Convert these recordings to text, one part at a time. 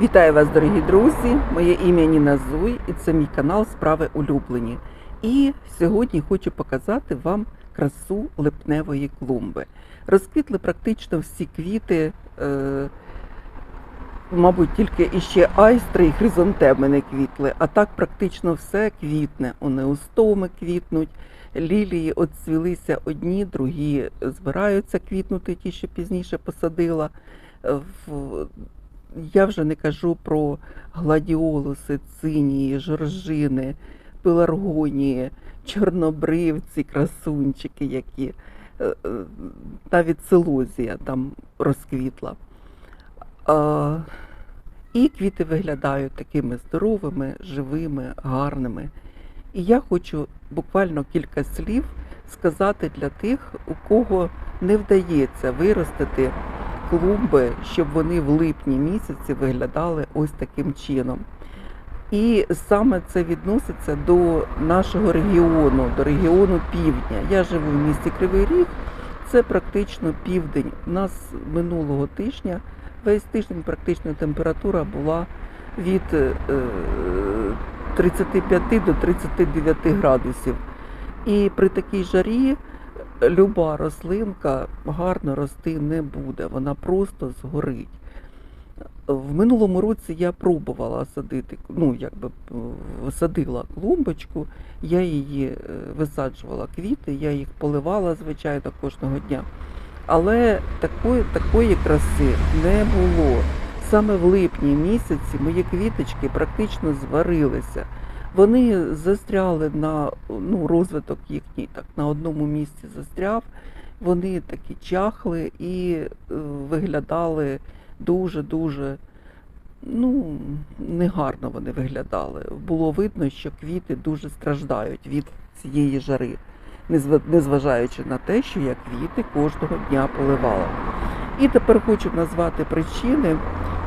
Вітаю вас, дорогі друзі! Моє ім'я Ніна Зуй і це мій канал Справи улюблені. І сьогодні хочу показати вам красу липневої клумби. Розквітли практично всі квіти, е, мабуть, тільки іще айстри і хризантеми не квітли, а так практично все квітне. Онеустоми квітнуть, лілії от цвілися одні, другі збираються квітнути, ті, що пізніше посадила. В- я вже не кажу про гладіолуси, цинії, жоржини, пеларгонії, чорнобривці, красунчики, які е, е, навіть целозія там розквітла. А, І квіти виглядають такими здоровими, живими, гарними. І я хочу буквально кілька слів сказати для тих, у кого не вдається виростити клумби, щоб вони в липні місяці виглядали ось таким чином. І саме це відноситься до нашого регіону, до регіону півдня. Я живу в місті Кривий Ріг, це практично південь. У нас минулого тижня, весь тиждень практично температура була від е, 35 до 39 градусів. І при такій жарі люба рослинка гарно рости не буде, вона просто згорить. В минулому році я пробувала садити, ну якби садила клумбочку, я її е, висаджувала квіти, я їх поливала, звичайно, кожного дня. Але такої, такої краси не було. Саме в липні місяці мої квіточки практично зварилися. Вони застряли на ну, розвиток їхній так на одному місці застряв. Вони такі чахли і е, виглядали дуже-дуже ну, негарно вони виглядали. Було видно, що квіти дуже страждають від цієї жари, незва- незважаючи на те, що я квіти кожного дня поливала. І тепер хочу назвати причини,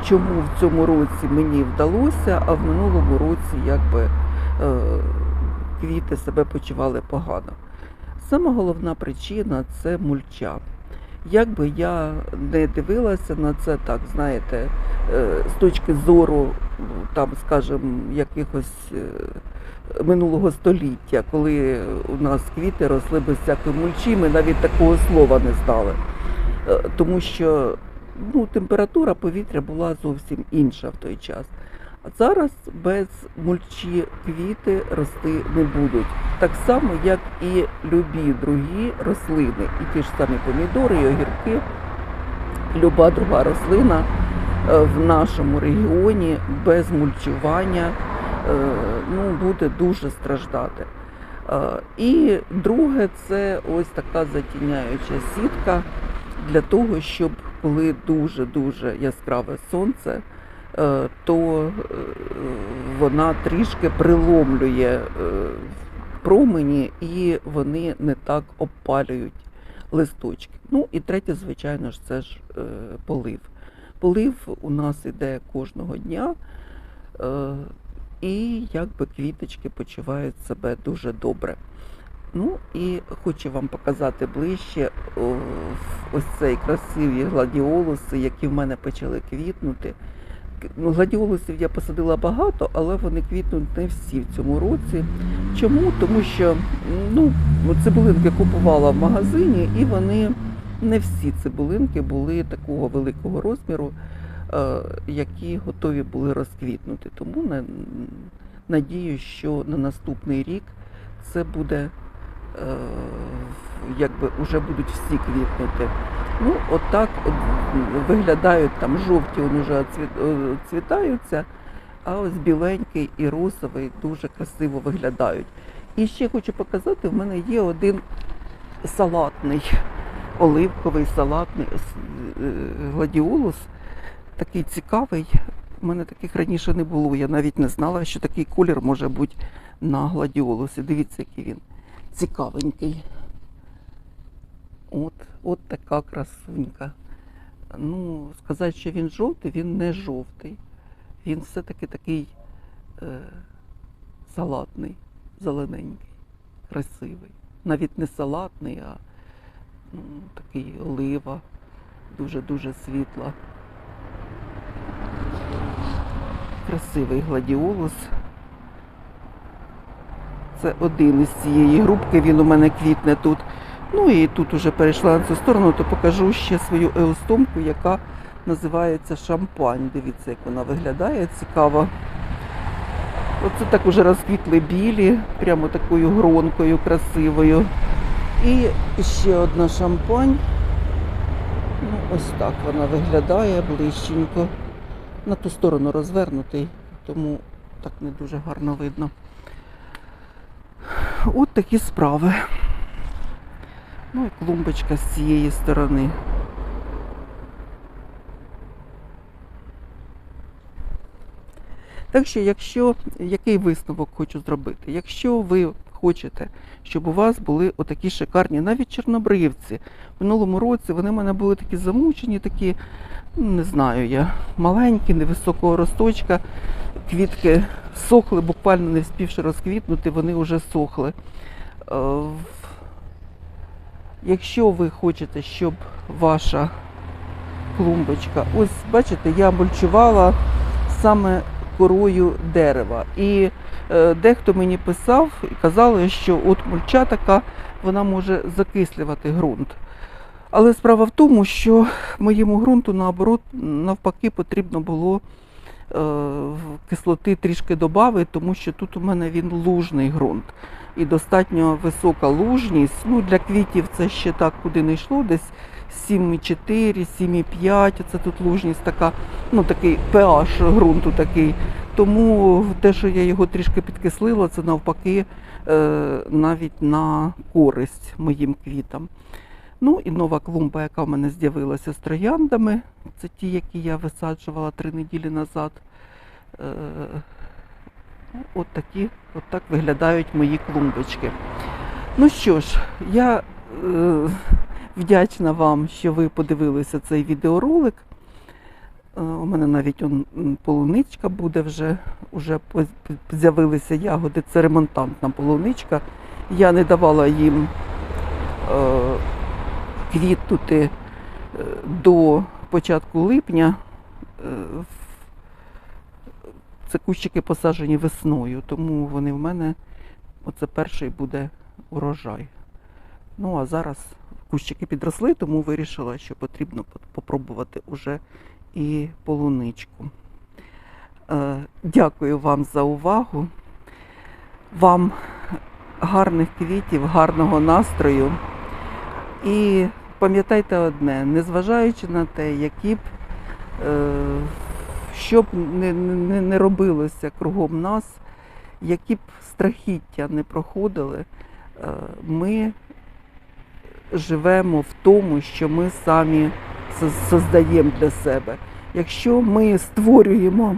чому в цьому році мені вдалося, а в минулому році якби квіти себе почували погано. Сама головна причина це мульча. Як би я не дивилася на це, так знаєте, е, з точки зору, там, скажімо, якихось е, минулого століття, коли у нас квіти росли без всякої мульчі, ми навіть такого слова не знали. Е, Тому що ну, температура повітря була зовсім інша в той час. Зараз без мульчі квіти рости не будуть. Так само, як і любі другі рослини, і ті ж самі помідори, і огірки, люба друга рослина е, в нашому регіоні без мульчування е, ну, буде дуже страждати. Е, І друге, це ось така затіняюча сітка для того, щоб коли дуже-дуже яскраве сонце, то е, вона трішки приломлює е, промені і вони не так обпалюють листочки. Ну і третє, звичайно ж, це ж е, полив. Полив у нас іде кожного дня, е, і якби квіточки почувають себе дуже добре. Ну і хочу вам показати ближче ось цей красиві гладіолуси, які в мене почали квітнути. Ну, гладіолусів я посадила багато, але вони квітнуть не всі в цьому році. Чому? Тому що ну, цибулинки купувала в магазині, і вони не всі цибулинки були такого великого розміру, е, які готові були розквітнути. Тому на, надію, що на наступний рік це буде е, якби вже будуть всі квітнути. Ну, отак от виглядають там жовті, вони вже оцвіт- оцвітаються, а ось біленький і розовий дуже красиво виглядають. І ще хочу показати, в мене є один салатний, оливковий салатний е, гладіолус, такий цікавий. У мене таких раніше не було. Я навіть не знала, що такий колір може бути на гладіолусі. Дивіться, який він цікавенький. От, от така красунька. Ну, сказати, що він жовтий, він не жовтий. Він все-таки такий е, салатний, зелененький, красивий. Навіть не салатний, а ну, такий олива, дуже-дуже світла. красивий гладіолус. Це один із цієї групки, він у мене квітне тут. Ну і тут уже перейшла на цю сторону, то покажу ще свою еустомку, яка називається шампань. Дивіться, як вона виглядає, цікаво. Оце так уже розквітли білі, прямо такою гронкою красивою. І ще одна шампань. Ну, ось так вона виглядає ближченько. На ту сторону розвернутий, тому так не дуже гарно видно. От такі справи. Ну і клумбочка з цієї сторони. Так що, якщо який висновок хочу зробити? Якщо ви хочете, щоб у вас були отакі шикарні, навіть чорнобривці. В минулому році вони в мене були такі замучені, такі, ну, не знаю я, маленькі, невисокого росточка. Квітки сохли, буквально не вспівши розквітнути, вони вже сохли. Якщо ви хочете, щоб ваша клумбочка, ось бачите, я мульчувала саме корою дерева. І е, дехто мені писав і казали, що от мульча така, вона може закислювати ґрунт. Але справа в тому, що моєму ґрунту наоборот, навпаки, потрібно було кислоти трішки додати, тому що тут у мене він лужний ґрунт. І достатньо висока лужність. Ну, для квітів це ще так куди не йшло, десь 7,4, 7,5. Це тут лужність така, ну такий pH ґрунту такий. Тому те, що я його трішки підкислила, це навпаки е, навіть на користь моїм квітам. Ну і нова клумба, яка в мене з'явилася з трояндами. Це ті, які я висаджувала три неділі назад. Е, От такі, от так виглядають мої клумбочки. Ну що ж, я е, вдячна вам, що ви подивилися цей відеоролик. Е, У мене навіть он, полуничка буде вже, вже з'явилися ягоди. Це ремонтантна полуничка. Я не давала їм е, квітнути е, до початку липня. Е, Це кущики посаджені весною, тому вони в мене, оце перший буде урожай. Ну а зараз кущики підросли, тому вирішила, що потрібно по- попробувати уже і полуничку. Е, Дякую вам за увагу. Вам гарних квітів, гарного настрою. І пам'ятайте одне, незважаючи на те, які б е, що б не, не, не робилося кругом нас, які б страхіття не проходили, е, ми живемо в тому, що ми самі создаємо для себе. Якщо ми створюємо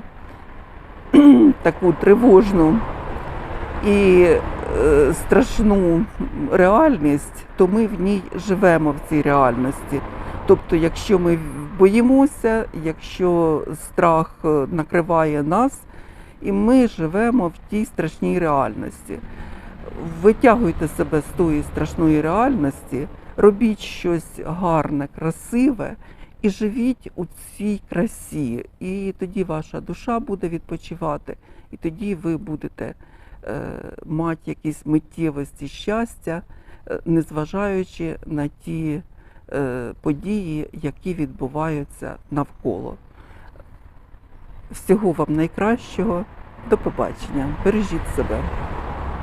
таку тривожну і страшну реальність, то ми в ній живемо в цій реальності. Тобто, якщо ми боїмося, якщо страх е, накриває нас, і ми живемо в тій страшній реальності. Витягуйте себе з тої страшної реальності, робіть щось гарне, красиве і живіть у цій красі. І тоді ваша душа буде відпочивати, і тоді ви будете е, мати якісь миттєвості щастя, е, незважаючи на ті е, події, які відбуваються навколо. Всього вам найкращого. До побачення. Бережіть себе.